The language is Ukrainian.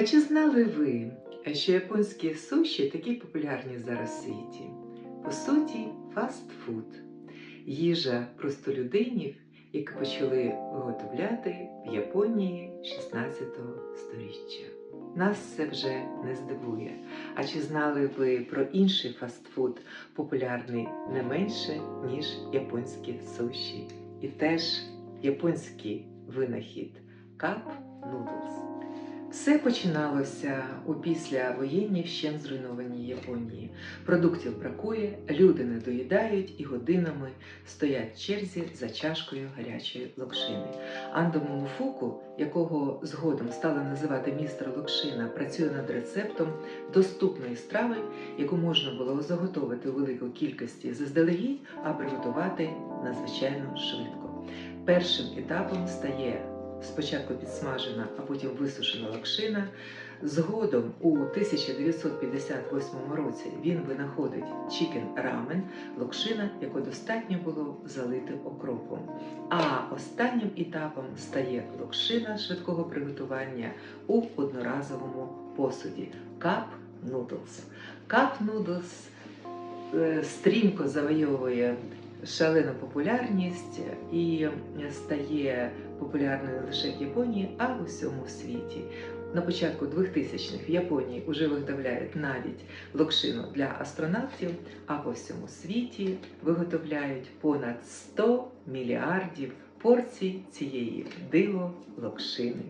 А чи знали ви, що японські суші такі популярні зараз в світі? По суті, фастфуд. Їжа простолюдинів, яку почали виготовляти в Японії 16 століття. Нас це вже не здивує. А чи знали ви про інший фастфуд, популярний не менше, ніж японські суші? І теж японський винахід Cup Noodles. Все починалося у післявоєнній вщент зруйнованій Японії. Продуктів бракує, люди не доїдають і годинами стоять в черзі за чашкою гарячої локшини. Андо Момофуку, якого згодом стали називати містер Локшина, працює над рецептом доступної страви, яку можна було заготовити у великій кількості заздалегідь, а приготувати надзвичайно швидко. Першим етапом стає спочатку підсмажена, а потім висушена локшина. Згодом у 1958 році він винаходить чікен рамен, локшина, яку достатньо було залити окропом. А останнім етапом стає локшина швидкого приготування у одноразовому посуді Noodles. Cup Noodles е, стрімко завойовує шалену популярність і стає популярною не лише в Японії, а в усьому світі. На початку 2000-х в Японії вже виготовляють навіть локшину для астронавтів, а по всьому світі виготовляють понад 100 мільярдів порцій цієї диво локшини.